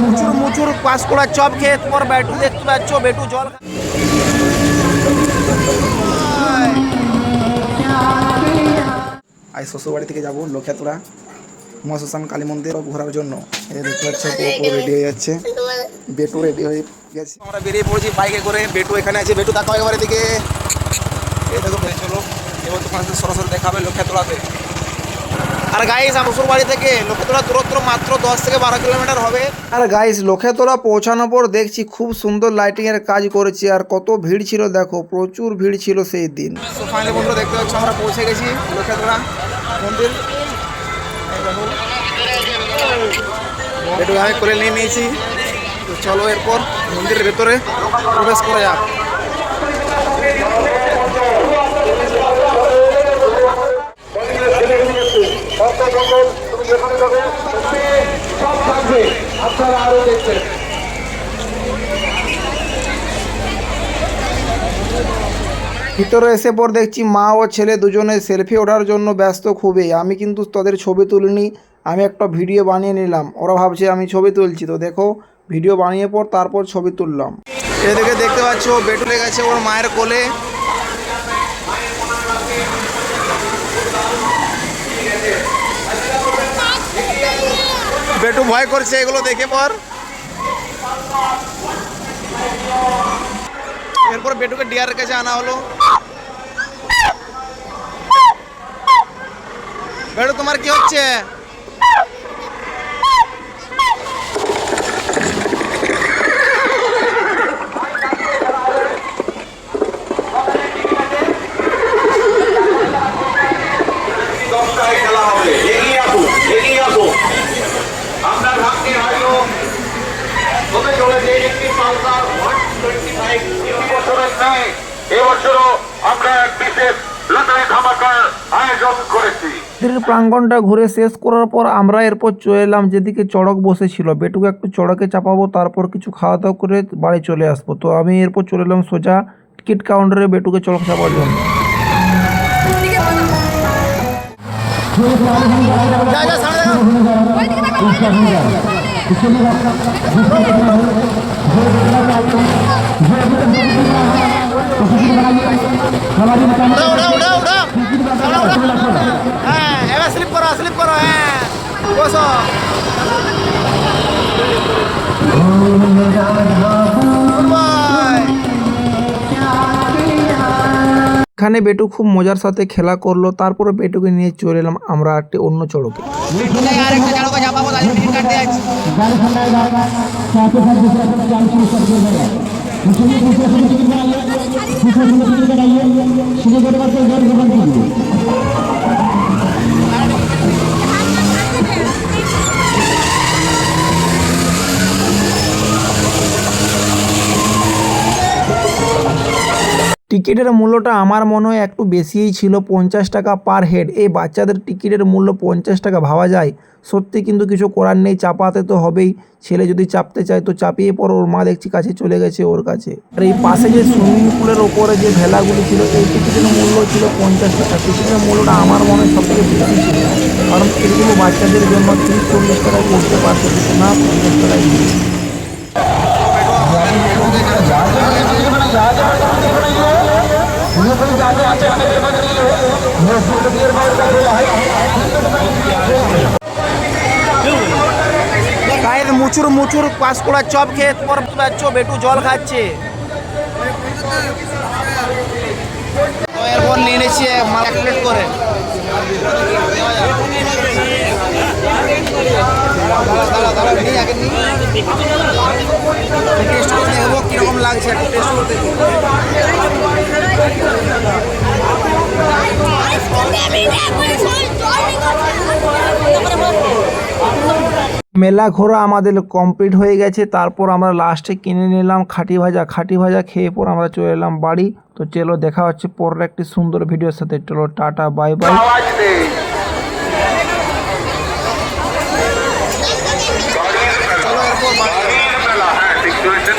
মুচুর মুচুর পাঁশকুড়ার chop খেয়ে তোমার বেটু দেখতে পাচ্ছ বেটু জল আজ শ্বশুরবাড়ি থেকে যাব লক্ষ্যাতুরা মহাশ্মশান কালী মন্দির ঘোরার জন্য। দেখতে পাচ্ছ রেডি হয়ে যাচ্ছে। বেটু রেডি হয়ে গেছে। আমরা বেরিয়ে পড়েছি বাইকে করে। বেটু এখানে আছে। বেটু তাকাও একেবারে দিকে। এই দেখো চলো। এবার তোমার সরাসরি দেখাবে লক্ষ্যাতলাতে। আর গাইস শ্বশুর বাড়ি থেকে লক্ষ্যাতলা দূরত্ব মাত্র দশ থেকে বারো কিলোমিটার হবে। আর গাইস লক্ষ্যাতলা পৌঁছানোর পর দেখছি খুব সুন্দর লাইটিং এর কাজ করেছে আর কত ভিড় ছিল দেখো প্রচুর ভিড় ছিল সেই দিন। ফাইনালি বন্ধুরা দেখতে পাচ্ছ আমরা পৌঁছে গেছি লক্ষ্যাতলা মন্দির। বেটু আমি করে নিয়ে নিয়েছি। তো চলো এরপর মন্দিরের ভেতরে প্রবেশ করা যাক। ভিতরে এসে পর দেখছি মা ও ছেলে দুজনে সেলফি ওঠার জন্য ব্যস্ত খুবই। আমি কিন্তু তাদের ছবি তুলিনি, আমি একটা ভিডিও বানিয়ে নিলাম। ওরা ভাবছে আমি ছবি তুলছি। তো দেখো ভিডিও বানিয়ে পর তারপর ছবি তুললাম। এদিকে দেখতে পাচ্ছ বেটু লেগেছে ওর মায়ের কোলে। বেটু ভয় করছে এগুলো দেখে পর। এরপর বেটুকে ডিয়ারের কাছে আনা হলো। ফাইভ বছরের ন্যায় এবছরও আমরা এক বিশেষ লটারি ধামাকার আয়োজন করেছি। মন্দিরের প্রাঙ্গণটা ঘুরে শেষ করার পর আমরা এরপর চলে এলাম যেদিকে চড়ক বসেছিল। বেটুকে একটু চড়কে চাপাবো, তারপর কিছু খাওয়া দাওয়া করে বাড়ি চলে আসব। তো আমি এরপর চলে এলাম সোজা টিকিট কাউন্টারে বেটুকে চড়ক চাপার জন্য যা সামনে দেখো উঠা উঠা উঠা উঠা সামনে উঠা হ্যাঁ এবার স্লিপ করো স্লিপ করো হ্যাঁ বসো। এখানে বেটু খুব মজার সাথে খেলা করল তারপরে বেটুকে নিয়ে চলে এলাম আমরা একটি অন্য চড়কে। টিকিটের মূল্যটা আমার মনে হয় একটু বেশিই ছিল পঞ্চাশ টাকা পার হেড। এই বাচ্চাদের টিকিটের মূল্য পঞ্চাশ টাকা ভাবা যায়। সত্যি কিন্তু কিছু করার নেই, চাপাতে তো হবেই। ছেলে যদি চাপতে চায় তো চাপিয়ে পর ওর মা দেখছি কাছে চলে গেছে ওর কাছে। আর এই পাশে যে সুইমিং পুলের ওপরে যে ভেলাগুলি ছিল, এই টিকিটের মূল্য ছিল পঞ্চাশ টাকা। টিকিটের মূল্যটা আমার মনে হয় সব থেকে বেশি ছিল। কারণ এগুলো বাচ্চাদের জন্য তিরিশ, চল্লিশ টাকায় করতে পারতো না, পঞ্চাশ টাকায় দিয়ে গায়ের মুচুর মুচুর পাঁশকুড়া চপ খেয়ে তোমার পাচ্ছ বেটু জল খাচ্ছে। এরপর নিয়ে নিচ্ছি মাল করে। টেস্ট দেখব কীরকম লাগছে, একটু টেস্ট মেলা ঘোরা আমাদের কমপ্লিট হয়ে গেছে তারপর আমরা লাস্টে কিনে নিলাম খাটি ভাজা। খাটি ভাজা খেয়ে পর আমরা চলে এলাম বাড়ি। তো চলো দেখা হচ্ছে পরের একটি সুন্দর ভিডিওর সাথে। চলো টাটা বাই বাই চলো এরপর